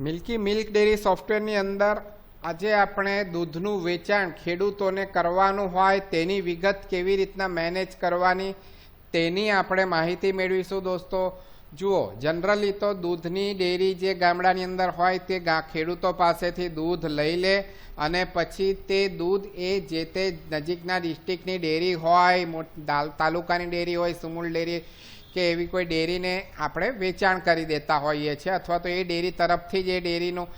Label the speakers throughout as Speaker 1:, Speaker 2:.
Speaker 1: Milky milk dairy સોફ્ટવેરની અંદર આજે આપણે દૂધનું વેચાણ ખેડૂતોને કરવાનું હોય તેની વિગત કેવી રીતના મેનેજ કરવાની તેની આપણે માહિતી મેળવીશું દોસ્તો. જુઓ, જનરલી તો દૂધની ડેરી જે ગામડાની અંદર હોય તે ખેડૂતો પાસેથી દૂધ લઈ લે અને પછી તે દૂધ એ જે તે નજીકના ડિસ્ટ્રિક્ટની ડેરી હોય તાલુકાની ડેરી હોય, સુમૂલ ડેરી કે એવી કોઈ ડેરીને આપણે વેચાણ કરી દેતા હોઈએ છીએ અથવા તો એ ડેરી તરફથી જ એ ડેરીનું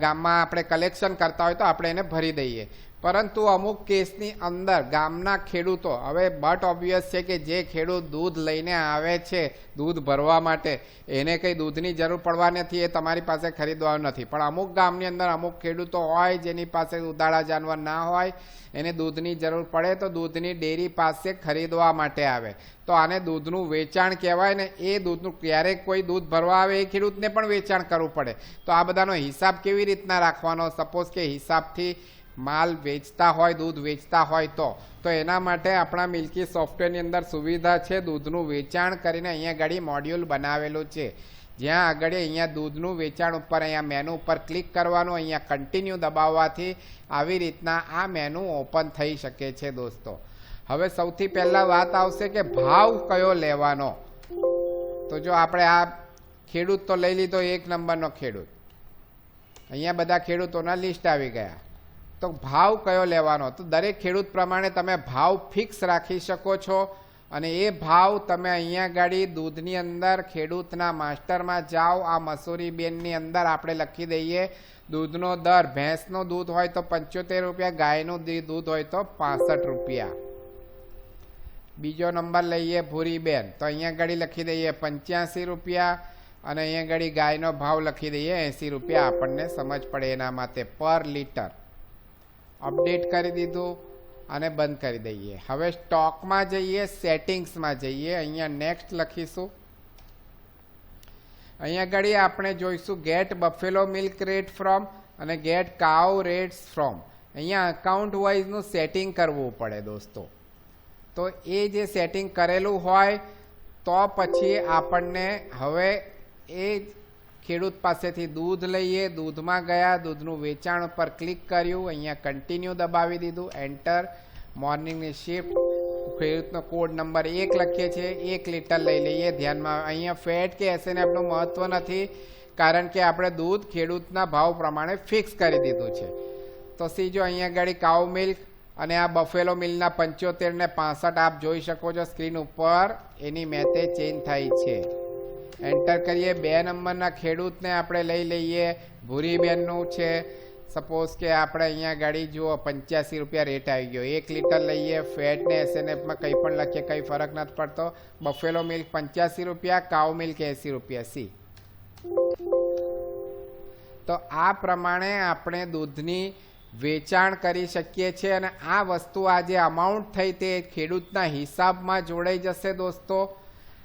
Speaker 1: ગામમાં આપણે કલેક્શન કરતા હોય તો આપણે એને ભરી દઈએ. પરંતુ અમુક કેસની અંદર ગામના ખેડૂતો, હવે બટ ઓબ્વિયસ છે કે જે ખેડૂત દૂધ લઈને આવે છે, દૂધ ભરવા માટે, એને કંઈ દૂધની જરૂર પડવા નથી, એ તમારી પાસે ખરીદવાનું નથી. પણ અમુક ગામની અંદર અમુક ખેડૂતો હોય, જેની પાસે ઉદાળા જાનવર ના હોય, એને દૂધની જરૂર પડે, તો દૂધની ડેરી પાસે ખરીદવા માટે આવે. તો આને દૂધનું વેચાણ કહેવાય ને, એ દૂધનું ક્યારેક કોઈ દૂધ ભરવા આવે, એ ખેડૂતને પણ વેચાણ કરવું પડે. તો આ બધાનો હિસાબ કેવી રીતના રાખવાનો? સપોઝ કે હિસાબથી માલ વેચતા હોય, દૂધ વેચતા હોય તો. તો એના માટે આપણા મિલ્કી સોફ્ટવેરની અંદર સુવિધા છે દૂધનું વેચાણ કરીને અહીંયા આગળ મોડ્યુલ બનાવેલું છે. જ્યાં આગળ અહીંયા દૂધનું વેચાણ ઉપર, અહીંયા મેનુ ઉપર ક્લિક કરવાનું, અહીંયા કન્ટિન્યુ દબાવવાથી આવી રીતના આ મેનુ ઓપન થઈ શકે છે દોસ્તો. હવે સૌથી પહેલાં વાત આવશે કે ભાવ કયો લેવાનો. તો જો આપણે આ ખેડૂત તો લઈ લીધો એક નંબરનો ખેડૂત. અહીંયા બધા ખેડૂતોના લિસ્ટ આવી ગયા. તો ભાવ કયો લેવાનો? તો દરેક ખેડૂત પ્રમાણે તમે ભાવ ફિક્સ રાખી શકો છો અને એ ભાવ તમે અહીંયા ગાડી દૂધની અંદર, ખેડૂતના માસ્ટરમાં જાઓ, આ મસૂરી બેનની અંદર આપણે લખી દઈએ, દૂધનો દર, ભેંસનું દૂધ હોય તો પંચોતેર રૂપિયા, ગાયનું દૂધ હોય તો પાસઠ રૂપિયા. બીજો નંબર લઈએ ભૂરી બેન. તો અહીંયા ગાડી લખી દઈએ પંચ્યાસી રૂપિયા અને અહીંયા ગાડી ગાયનો ભાવ લખી દઈએ એંસી રૂપિયા. આપણને સમજ પડે એના માટે પર લીટર. અપડેટ કરી દીધું અને બંધ કરી દઈએ. હવે સ્ટોકમાં જઈએ, સેટિંગ્સમાં જઈએ. અહીંયા નેક્સ્ટ લખીશું. અહીંયા ઘડી આપણે જોઈશું get buffalo milk rate from અને ગેટ કાવ રેટ્સ ફ્રોમ. અહીંયા અકાઉન્ટ વાઇઝનું સેટિંગ કરવું પડે દોસ્તો. તો એ જે સેટિંગ કરેલું હોય, તો પછી આપણને હવે એ ખેડૂત પાસેથી દૂધ લઈએ. દૂધમાં ગયા, દૂધનું વેચાણ ઉપર ક્લિક કર્યું. અહીંયા કન્ટિન્યુ દબાવી દીધું. એન્ટર મોર્નિંગની શિફ્ટ ખેડૂતનો કોડ નંબર એક લખીએ છીએ. એક લીટર લઈ લઈએ. ધ્યાનમાં, અહીંયા ફેટ કે એસએનએફનું મહત્ત્વ નથી, કારણ કે આપણે દૂધ ખેડૂતના ભાવ પ્રમાણે ફિક્સ કરી દીધું છે. તો સીજો અહીંયા ગાડી કાઉ મિલ્ક અને આ બફેલો મિલના પંચોતેર ને પાસઠ આપ જોઈ શકો છો સ્ક્રીન ઉપર. એની મેતે ચેન્જ થાય છે. એન્ટર કરીએ. બે નંબરના ખેડૂતને આપણે લઈ લઈએ. ભૂરીબેનનું છે. સપોઝ કે આપણે અહીંયા ગાડી જુઓ, પંચ્યાસી રૂપિયા રેટ આવી ગયો. એક લીટર લઈએ. ફેટને એસએનએફમાં કંઈ પણ લખીએ, કંઈ ફરક નથી પડતો. બફેલો મિલ્ક પંચ્યાસી રૂપિયા કાઉ મિલ્ક એંસી રૂપિયા સી તો આ પ્રમાણે આપણે દૂધની વેચાણ કરી શકીએ છીએ અને આ વસ્તુ આ જે અમાઉન્ટ થઈ તે ખેડૂતના હિસાબમાં જોડાઈ જશે દોસ્તો.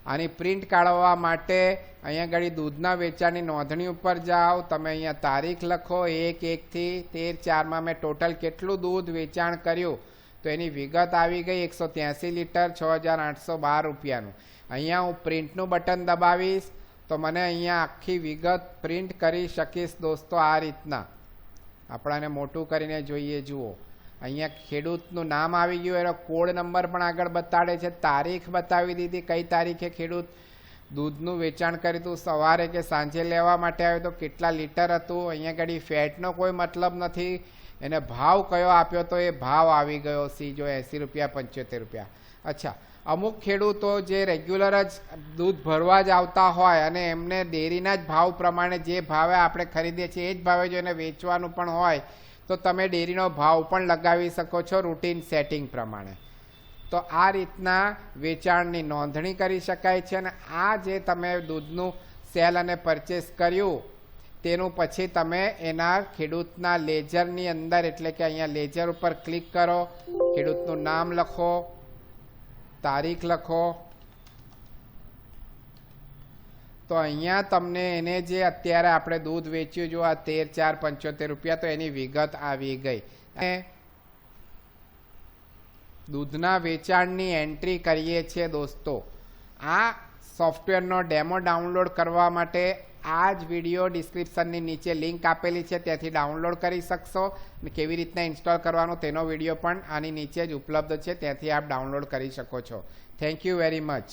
Speaker 1: આની પ્રિન્ટ કાઢવા માટે અહીંયા આગળ દૂધના વેચાણની નોંધણી ઉપર જાઓ. તમે અહીંયા તારીખ લખો, એક એકથી તેર, ચારમાં મેં ટોટલ કેટલું દૂધ વેચાણ કર્યું? તો એની વિગત આવી ગઈ એકસો ત્યાંસી લીટર, છ હજાર આઠસો બાર રૂપિયાનું. અહીંયા હું પ્રિન્ટનું બટન દબાવીશ, તો મને અહીંયા આખી વિગત પ્રિન્ટ કરી શકીશ દોસ્તો આ રીતના. આપણાને મોટું કરીને જોઈએ, જુઓ. અહીંયા ખેડૂતનું નામ આવી ગયું, એનો કોડ નંબર પણ આગળ બતાડે છે. તારીખ બતાવી દીધી, કઈ તારીખે ખેડૂત દૂધનું વેચાણ કર્યું હતું, સવારે કે સાંજે લેવા માટે આવ્યો તો કેટલા લીટર હતું, અહીંયા ઘડી ફેટનો કોઈ મતલબ નથી. એને ભાવ કયો આપ્યો તો એ ભાવ આવી ગયો, સી જો એંસી રૂપિયા, પંચોતેર રૂપિયા. અચ્છા, અમુક ખેડૂતો જે રેગ્યુલર જ દૂધ ભરવા જ આવતા હોય અને એમને ડેરીના જ ભાવ પ્રમાણે જે ભાવે આપણે ખરીદીએ છીએ, એ જ ભાવે જો એને વેચવાનું પણ હોય તો તમે ડેરીનો ભાવ પણ લગાવી શકો છો રૂટીન સેટિંગ પ્રમાણે. તો આ રીતના વેચાણની નોંધણી કરી શકાય છે અને આ જે તમે દૂધનું સેલ અને પરચેસ કર્યું, તેનું પછી તમે એના ખેડૂતના લેજરની અંદર, એટલે કે અહીંયા લેજર ઉપર ક્લિક કરો, ખેડૂતનું નામ લખો, તારીખ લખો તો અહીંયા તમને એને જે અત્યારે આપણે દૂધ વેચ્યું જો આ તેર, ચાર, પંચોતેર રૂપિયા તો એની વિગત આવી ગઈ. અને દૂધના વેચાણની એન્ટ્રી કરીએ છીએ દોસ્તો. આ સોફ્ટવેરનો ડેમો ડાઉનલોડ કરવા માટે આ જ વીડિયો ડિસ્ક્રિપ્શનની નીચે લિંક આપેલી છે, ત્યાંથી ડાઉનલોડ કરી શકશો. અને કેવી રીતના ઇન્સ્ટોલ કરવાનો તેનો વીડિયો પણ આની નીચે જ ઉપલબ્ધ છે, ત્યાંથી આપ ડાઉનલોડ કરી શકો છો. Thank you very much.